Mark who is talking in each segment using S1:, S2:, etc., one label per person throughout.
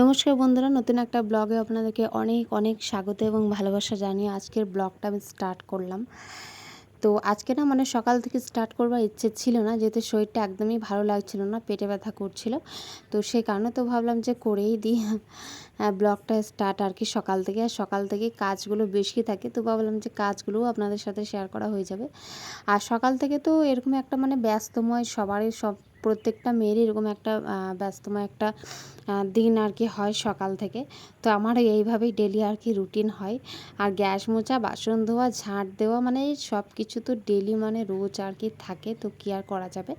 S1: নমস্কার বন্ধুরা, নতুন একটা ব্লগে আপনাদেরকে অনেক অনেক স্বাগত এবং ভালোবাসা জানিয়ে আজকের ব্লগটা আমি স্টার্ট করলাম। তো আজকে না মানে সকাল থেকে স্টার্ট করবার ইচ্ছে ছিল না, যেহেতু শরীরটা একদমই ভালো লাগছিল না, পেটে ব্যথা করছিল। তো সেই কারণে তো ভাবলাম যে করেই দিই ব্লগটা স্টার্ট আর কি সকাল থেকে। আর সকাল থেকে কাজগুলো বেশি থাকে, তো ভাবলাম যে কাজগুলোও আপনাদের সাথে শেয়ার করা হয়ে যাবে। আর সকাল থেকে তো এরকম একটা মানে ব্যস্তময়, সবারই সব, প্রত্যেকটা মেয়েরই এরকম একটা ব্যস্তময়, একটা দিন আর কি হয় সকাল থেকে। তো আমার এইভাবেই ডেলি আর কি রুটিন হয়। আর গ্যাস মোচা বাসন ধোয়া, ঝাঁট দেওয়া মানে সব কিছু তো ডেলি মানে রোজ আর কি থাকে, তো কী আর করা যাবে?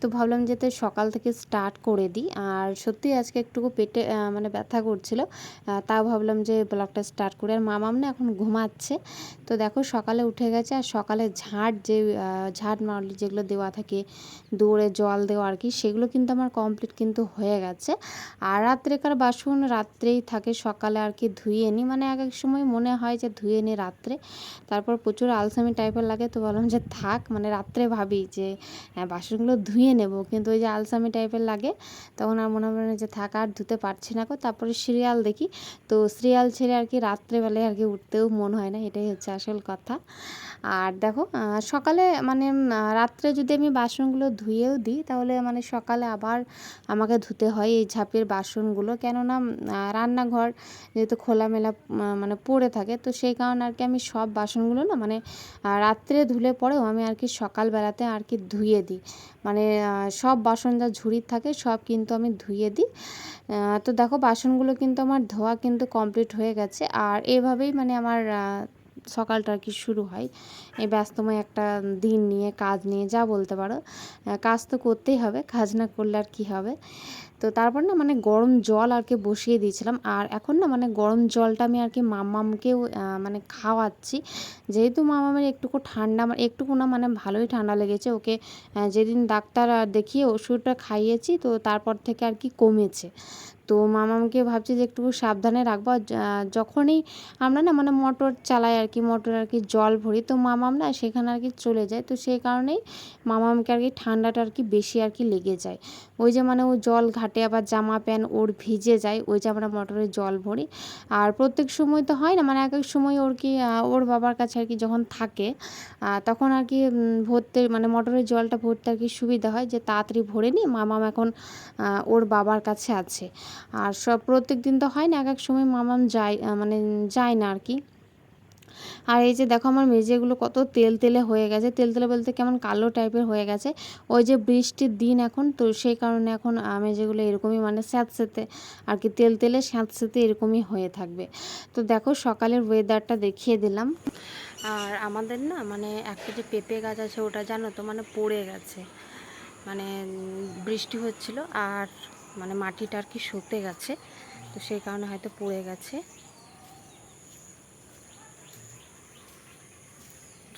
S1: তো ভাবলাম যে তো সকাল থেকে স্টার্ট করে দিই। আর সত্যি আজকে একটুকু পেটে মানে ব্যথা করছিল। তাও ভাবলাম যে ব্লগটা স্টার্ট করি। আর মামাম না এখন ঘুমাচ্ছে। তো দেখো সকালে উঠে গেছে। আর সকালে ঝাঁট যে ঝাঁট মারলি যেগুলো দেওয়া থাকে, দৌড়ে জল দেওয়া আর কি, সেগুলো কিন্তু আমার কমপ্লিট কিন্তু হয়ে গেছে। আর রাত্রেকার বাসন রাত্রেই থাকে সকালে আর কি ধুয়ে নিই মানে এক এক সময় মনে হয় যে ধুয়ে নিই রাত্রে। তারপর প্রচুর আলসামি টাইপের লাগে, তো বললাম যে থাক মানে রাত্রে ভাবি যে হ্যাঁ বাসনগুলো ধুয়ে নেব। কিন্তু ওই যে আলসামি টাইপের লাগে, তখন আর মনে মনে যে থাক, আর ধুতে পারছি না গো। তারপরে সিরিয়াল দেখি, তো সিরিয়াল ছেড়ে আর কি রাত্রেবেলায় আর কি উঠতেও মন হয় না, এটাই হচ্ছে আসল কথা। আর দেখো সকালে মানে রাত্রে যদি আমি বাসনগুলো ধুয়েও দিই, তাহলে মানে সকালে আবার আমাকে ধুতে হয়, এই ঝাঁপের বাসনগুলো। কেননা রান্নাঘর যেহেতু খোলামেলা মানে পড়ে থাকে, তো সেই কারণে আর কি আমি সব বাসনগুলো না মানে রাত্রে ধুলে পরেও আমি আর কি সকালবেলাতে আর কি ধুয়ে দিই। মানে সব বাসন যা ঝুড়ির থাকে, সব কিন্তু আমি ধুয়ে দিই। তো দেখো, বাসনগুলো কিন্তু আমার ধোয়া কিন্তু কমপ্লিট হয়ে গেছে। আর এভাবেই মানে আমার সকালটা আর কি শুরু হয়। এই ব্যস্তময় একটা দিন নিয়ে, কাজ নিয়ে, যা বলতে পারো। কাজ তো করতেই হবে, কাজ না করলে আর কী হবে? তো তারপর না মানে গরম জল আর কি বসিয়ে দিয়েছিলাম। আর এখন না মানে গরম জলটা আমি আর কি মামামকেও মানে খাওয়াচ্ছি। যেহেতু মামামের একটুকু ঠান্ডা মানে একটুকু না মানে ভালোই ঠান্ডা লেগেছে। ওকে যেদিন ডাক্তার দেখিয়ে ওষুধটা খাইয়েছি, তো তারপর থেকে আর কি কমেছে। তো মামামকে ভাবছি যে একটু সাবধানে রাখব। যখনই আমরা না মানে মোটর চালাই আর কি, মোটর আর কি জল ভরি, তো মামাম না সেখানে আর কি চলে যায়। তো সেই কারণেই মামামকে আর কি ঠান্ডাটা আর কি বেশি আর কি লেগে যায়। ওই যে মানে ও জল ঘাটে আবার জামা প্যান্ট ওর ভিজে যায়, ওই যে আমরা মোটরে জল ভরি। আর প্রত্যেক সময় তো হয় না মানে এক এক সময় ওর কি ওর বাবার কাছে আর কি যখন থাকে তখন আর কি ভরতে মানে মোটরের জলটা ভরতে আর কি সুবিধা হয় যে তাড়াতাড়ি ভরে নিই মামাম এখন ওর বাবার কাছে আছে। আর সব প্রত্যেক দিন তো হয় না এক এক সময় মামাম যায় মানে যায় না আর কি। আর এই যে দেখো আমার মেঝেগুলো কত তেল তেলে হয়ে গেছে, তেল তেলে বলতে কেমন কালো টাইপের হয়ে গেছে। ওই যে বৃষ্টির দিন এখন, তো সেই কারণে এখন মেঝেগুলো এরকমই মানে স্যাঁতস্যাঁতে আর কি, তেল তেলে স্যাঁতস্যাঁতে এরকমই হয়ে থাকবে। তো দেখো সকালের ওয়েদারটা দেখিয়ে দিলাম। আর আমাদের না মানে একটা যে পেঁপে গাছ আছে, ওটা জানো তো মানে পড়ে গেছে। মানে বৃষ্টি হচ্ছিল আর মানে মাটিটা আর কি শুতে গেছে তো সেই কারণে হয়তো পড়ে গেছে।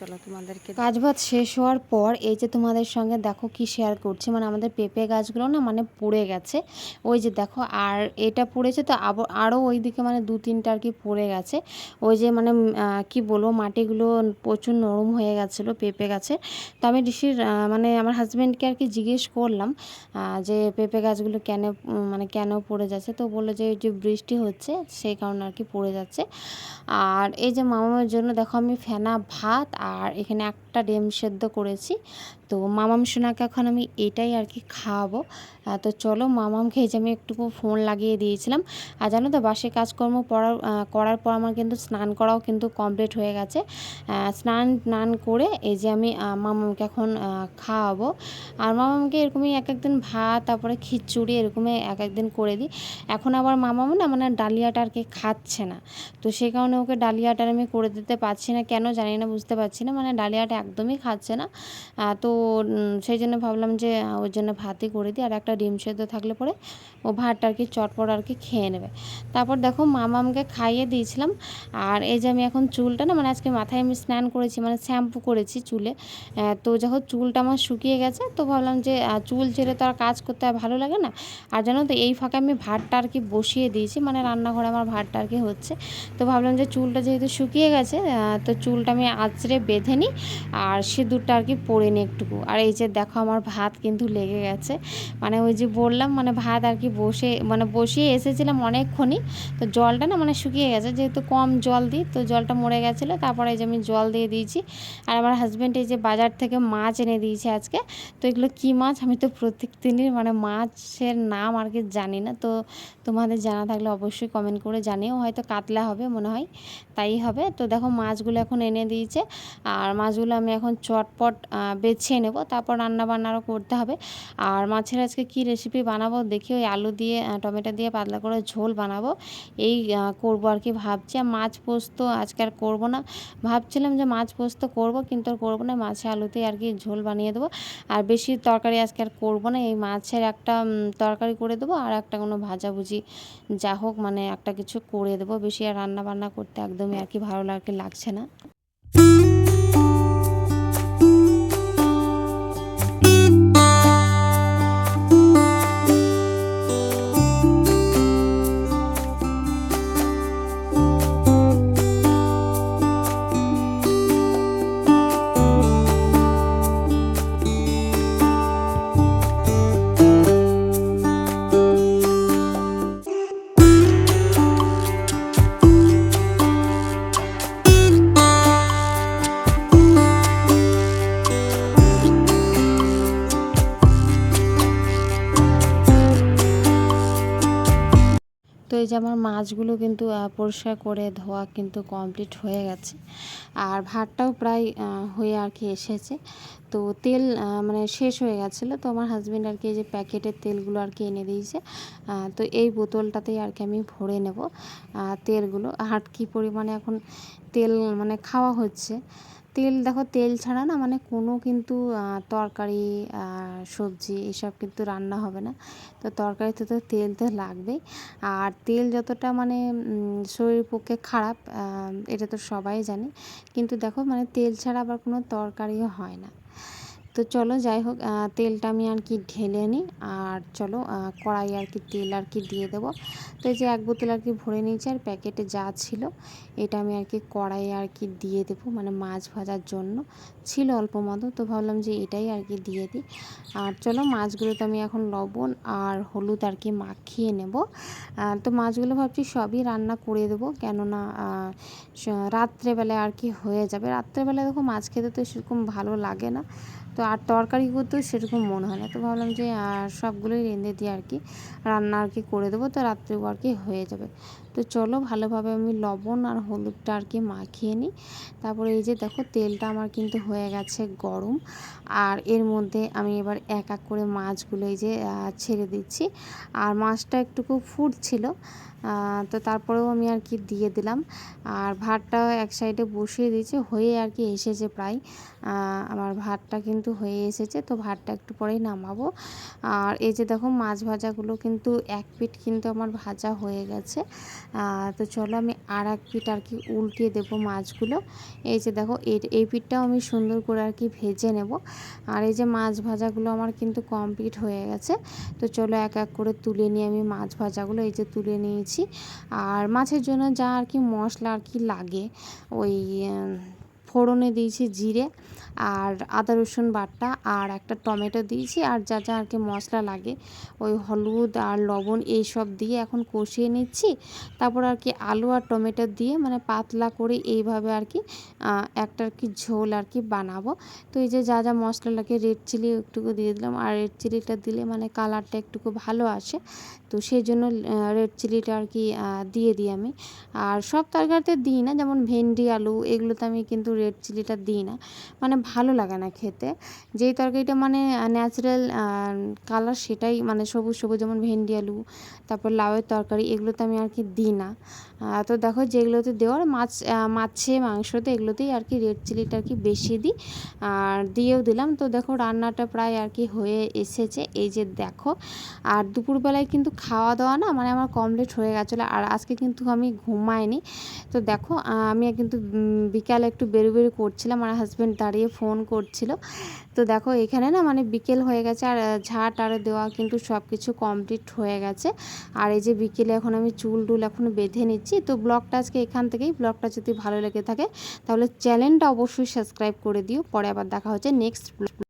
S1: চলো তোমাদেরকে কাজ বাজ শেষ হওয়ার পর এই যে তোমাদের সঙ্গে দেখো কি শেয়ার করছি মানে আমাদের পেঁপে গাছগুলো না মানে পড়ে গেছে। ওই যে দেখো, আর এটা পড়েছে তো আরও ওই দিকে মানে দু তিনটা আর কি পড়ে গেছে। ওই যে মানে কি বলব, মাটিগুলো প্রচুর নরম হয়ে গেছিল পেঁপে গাছে তো আমি ঋষির মানে আমার হাজব্যান্ডকে আর কি জিজ্ঞেস করলাম যে পেঁপে গাছগুলো কেন মানে কেন পড়ে যাচ্ছে? তো বলল যে যে বৃষ্টি হচ্ছে, সেই কারণে আর কি পড়ে যাচ্ছে। আর এই যে মামার জন্য দেখো আমি ফেনা ভাত আর এখানে একটা ডিম সেদ্ধ করেছি। তো মামাম সোনাকে এখন আমি এটাই আর কি খাওয়াবো। তো চলো মামামকে এই যে আমি একটুকু ফোন লাগিয়ে দিয়েছিলাম। আর জানো তো বাসে কাজকর্ম পড়ার করার পর আমার কিন্তু স্নান করাও কিন্তু কমপ্লিট হয়ে গেছে। স্নান স্নান করে এই যে আমি মামামকে এখন খাওয়াবো। আর মামামকে এরকমই এক একদিন ভাত, তারপরে খিচুড়ি এরকমই এক একদিন করে দিই। এখন আবার মামাম না মানে ডালিয়াটা আর কি খাচ্ছে না। তো সেই কারণে ওকে ডালিয়াটা আমি করে দিতে পারছি না। কেন জানি না, বুঝতে পারছি না। মানে ডালিয়াটা একদমই খাচ্ছে না। তো সেই জন্য ভাবলাম যে ওর জন্য ভাতই করে দিই, আর একটা ডিম সেদ্ধ থাকলে পরে ও ভাতটা আর কি চটপট আর কি খেয়ে নেবে। তারপর দেখো মামামকে খাইয়ে দিয়েছিলাম, আর এই যে আমি এখন চুলটা না মানে আজকে মাথায় আমি স্নান করেছি মানে শ্যাম্পু করেছি চুলে তো যখন চুলটা আমার শুকিয়ে গেছে, তো ভাবলাম যে চুল ছেড়ে তো আর কাজ করতে আর ভালো লাগে না, আর জানো তো এই ফাঁকে আমি ভাতটা আর কি বসিয়ে দিয়েছি মানে রান্নাঘরে আমার ভাতটা আর কি হচ্ছে। তো ভাবলাম যে চুলটা যেহেতু শুকিয়ে গেছে তো চুলটা আমি আঁচড়ে বেঁধে নিই আর সিঁদুরটা আর কি পরে নি একটুকু। আর এই যে দেখো আমার ভাত কিন্তু লেগে গেছে। মানে ওই যে বললাম মানে ভাত আর কি বসে মানে বসিয়ে এসেছিলাম অনেকক্ষণই। তো জলটা না মানে শুকিয়ে গেছে, যেহেতু কম জল দিই, তো জলটা মরে গেছিল। তারপরে এই যে আমি জল দিয়ে দিয়েছি। আর আমার হাজব্যান্ড এই যে বাজার থেকে মাছ এনে দিয়েছে আজকে। তো এগুলো কী মাছ? আমি তো প্রত্যেক দিনই মানে মাছের নাম আর কি জানি না। তো তোমাদের জানা থাকলে অবশ্যই কমেন্ট করে জানিও। হয়তো কাতলা হবে মনে হয়, তাই হবে। তো দেখো মাছগুলো এখন এনে দিয়েছে। আর মাছগুলো আমি এখন চটপট বেছে নেব। তারপর রান্না বান্নারও করতে হবে। আর মাছের আজকে কি রেসিপি বানাবো দেখি, ওই আলু দিয়ে টমেটো দিয়ে পাতলা করে ঝোল বানাবো। এই করব আর কি ভাবছি। আর মাছ পোস্ত আজকে আর করব না। ভাবছিলাম যে মাছ পোস্ত করব, কিন্তু আর করব না। মাছে আলুতেই আর কি ঝোল বানিয়ে দেবো। আর বেশি তরকারি আজকে আর করব না। এই মাছের একটা তরকারি করে দেবো। আর একটা কোনো ভাজাভুজি যা হোক মানে একটা কিছু করে দেবো। বেশি আর রান্না বান্না করতে একদমই আর কি ভালো লাগে লাগছে না। তো এই যে আমার মাছগুলো কিন্তু পরিষ্কার করে ধোয়া কিন্তু কমপ্লিট হয়ে গেছে। আর ভাতটাও প্রায় হয়ে আর কি এসেছে। তো তেল মানে শেষ হয়ে গেছিল। তো আমার হাজব্যান্ড আর কি এই যে প্যাকেটের তেলগুলো আর কি এনে দিয়েছে। তো এই বোতলটাতেই আর কি আমি ভরে নেব তেলগুলো। আর কী পরিমাণে এখন তেল মানে খাওয়া হচ্ছে তেল, দেখো তেল ছাড়া না মানে কোনো কিন্তু তরকারি সবজি এসব কিন্তু রান্না হবে না। তো তরকারিতে তো তেল তো লাগবেই। আর তেল যতটা মানে শরীর পক্ষে খারাপ এটা তো সবাই জানে। কিন্তু দেখো মানে তেল ছাড়া আবার কোনো তরকারিও হয় না। তো চলো যাই হোক তেলটা আমি আর কি ঢেলে নিই আর চলো কড়াই আর কি তেল আর কি দিয়ে দেবো। তো এই যে এক বোতল আর কি ভরে নিয়েছি আর প্যাকেটে যা ছিল, এটা আমি আর কি কড়াই আর কি দিয়ে দেবো মানে মাছ ভাজার জন্য। ছিল অল্প মতো, তো ভাবলাম যে এটাই আর কি দিয়ে দিই। আর চলো মাছগুলো তো আমি এখন লবণ আর হলুদ আর কি মাখিয়ে নেব। তো মাছগুলো ভাবছি সবই রান্না করে দেবো, কেননা রাত্রেবেলায় আর কি হয়ে যাবে। রাত্রেবেলায় দেখো মাছ খেতে তো সেরকম ভালো লাগে না। তো আর তরকারি করতেও সেরকম মনে হয় না। তো ভাবলাম যে সবগুলোই রেঁধে দিয়ে আর কি রান্না আর কি করে দেবো। তো রাত্রেও আর কি হয়ে যাবে। তো চলো ভালোভাবে আমি লবণ আর হলুদটা আর কি মাখিয়ে নিই। তারপরে এই যে দেখো তেলটা আমার কিন্তু হয়ে গেছে গরম। আর এর মধ্যে আমি এবার এক এক করে মাছগুলো এই যে ছেড়ে দিচ্ছি। আর মাছটা একটুকু ফুটছিল। তো তারপরেও আমি আর কি দিয়ে দিলাম। আর ভাতটা এক সাইডে বসিয়ে দিয়েছি, হয়ে আর কি এসেছে প্রায়। আমার ভাতটা কিন্তু হয়ে এসেছে, তো ভাতটা একটু পরেই নামাবো। আর এই যে দেখো মাছ ভাজাগুলো কিন্তু এক পিঠ কিন্তু আমার ভাজা হয়ে গেছে। তো চলো আমি আর এক পিঠ আর কি উল্টিয়ে দেবো মাছগুলো। এই যে দেখো এই পিঠটাও আমি সুন্দর করে আর কি ভেজে নেব। আর এই যে মাছ ভাজাগুলো আমার কিন্তু কমপ্লিট হয়ে গেছে। তো চলো এক এক করে তুলে নিয়ে আমি মাছ ভাজাগুলো। এই যে তুলে নিয়েছি আর মাছের জন্য যা আর কি মশলা আর কি লাগে ওই ফোড়নে দিয়েছি জিরে আর আদা রসুন বাটা আর একটা টমেটো দিয়েছি আর যা যা আর কি মশলা লাগে, ওই হলুদ আর লবণ এইসব দিয়ে এখন কষিয়ে নিচ্ছি। তারপর আর কি আলু আর টমেটো দিয়ে মানে পাতলা করে এইভাবে আর কি একটা আর কি ঝোল আর কি বানাবো। তো এই যে যা যা মশলা লাগে রেড চিলি একটুকু দিয়ে দিলাম আর রেড চিলিটা দিলে মানে কালারটা একটুকু ভালো আসে। তো সেই জন্য রেড চিলিটা আর কি দিয়ে দিই আমি। আর সব তরকারিতে দিই না, যেমন ভেন্ডি, আলু এগুলোতে আমি কিন্তু রেড চিলিটা দিই না। মানে ভালো লাগে না খেতে। যেই তরকারিটা মানে ন্যাচারাল কালার সেটাই মানে সবুজ সবুজ যেমন ভেন্ডি আলু, তারপর লাউয়ের তরকারি, এগুলোতে আমি আর কি দিই না। তো দেখো যেগুলোতে দেওয়ার মাছ মাছে, মাংসতে এগুলোতেই আর কি রেড চিলিটা আর কি বেশি দিই। আর দিয়েও দিলাম। তো দেখো রান্নাটা প্রায় আর কি হয়ে এসেছে। এই যে দেখো, আর দুপুরবেলায় কিন্তু খাওয়া দাওয়া না মানে আমার কমপ্লিট হয়ে গেছিল। আর আজকে কিন্তু আমি ঘুমাইনি। তো দেখো আমি কিন্তু বিকালে একটু বেরো বেরো করছিলাম, আমার হাজব্যান্ড দাঁড়িয়ে ফোন করছিল। তো দেখো এখানে না মানে বিকেল হয়ে গেছে, আর ঝাট ঝাঁট আর দেওয়া কিন্তু সব কিছু কমপ্লিট হয়ে গেছে। আর এই যে বিকেলে এখন আমি চুল টুল এখন বেঁধে নিচ্ছি। তো ব্লগটা আজকে এখান থেকেই ব্লগটা যদি ভালো লেগে থাকে, তাহলে চ্যানেলটা অবশ্যই সাবস্ক্রাইব করে দিও। পরে আবার দেখা হচ্ছে নেক্সট